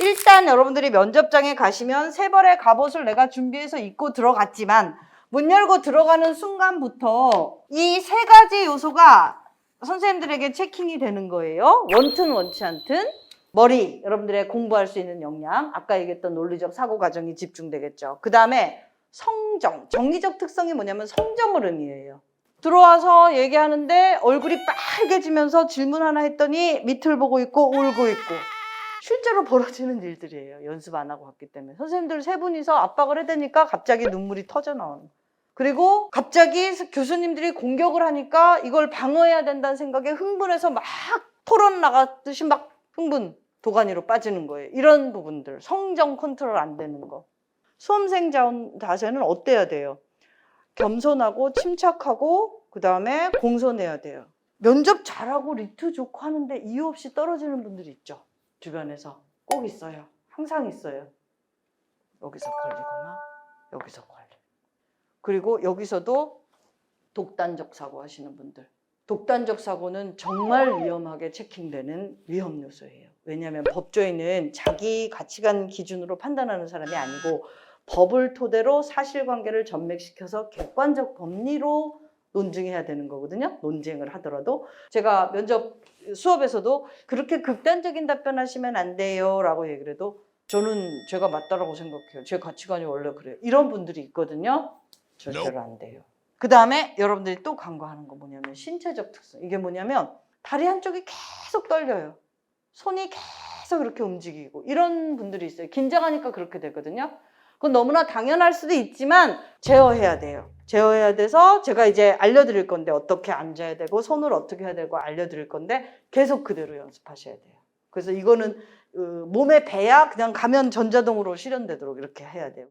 일단 여러분들이 면접장에 가시면 세 벌의 갑옷을 내가 준비해서 입고 들어갔지만 문 열고 들어가는 순간부터 이 세 가지 요소가 선생님들에게 체킹이 되는 거예요. 원튼 원치 않든 머리 여러분들의 공부할 수 있는 역량 아까 얘기했던 논리적 사고 과정이 집중되겠죠. 그 다음에 성정 정기적 특성이 뭐냐면 성점을 의미해요. 들어와서 얘기하는데 얼굴이 빨개지면서 질문 하나 했더니 밑을 보고 있고 울고 있고 실제로 벌어지는 일들이에요. 연습 안 하고 갔기 때문에 선생님들 세 분이서 압박을 해대니까 갑자기 눈물이 터져 나오는. 거예요. 그리고 갑자기 교수님들이 공격을 하니까 이걸 방어해야 된다는 생각에 흥분해서 막 토론 나갔듯이 막 흥분 도가니로 빠지는 거예요. 이런 부분들 성정 컨트롤 안 되는 거. 수험생 자세는 어때야 돼요? 겸손하고 침착하고 그 다음에 공손해야 돼요. 면접 잘하고 리트 좋고 하는데 이유 없이 떨어지는 분들이 있죠. 주변에서 꼭 있어요. 항상 있어요. 여기서 걸리거나 여기서 걸리. 그리고 여기서도 독단적 사고 하시는 분들. 독단적 사고는 정말 위험하게 체킹되는 위험 요소예요. 왜냐하면 법조인은 자기 가치관 기준으로 판단하는 사람이 아니고 법을 토대로 사실관계를 전맥시켜서 객관적 법리로 논증해야 되는 거거든요. 논쟁을 하더라도 제가 면접 수업에서도 그렇게 극단적인 답변하시면 안 돼요라고 얘기를 해도 저는 제가 맞다라고 생각해요. 제 가치관이 원래 그래요. 이런 분들이 있거든요. 절대로 안 돼요. 그 다음에 여러분들이 또 간과하는 거 뭐냐면 신체적 특성. 이게 뭐냐면 다리 한쪽이 계속 떨려요. 손이 계속 이렇게 움직이고 이런 분들이 있어요. 긴장하니까 그렇게 되거든요. 그건 너무나 당연할 수도 있지만 제어해야 돼요. 제어해야 돼서 제가 이제 알려드릴 건데 어떻게 앉아야 되고 손을 어떻게 해야 되고 알려드릴 건데 계속 그대로 연습하셔야 돼요. 그래서 이거는 어, 몸에 배야 그냥 가면 전자동으로 실현되도록 이렇게 해야 돼요.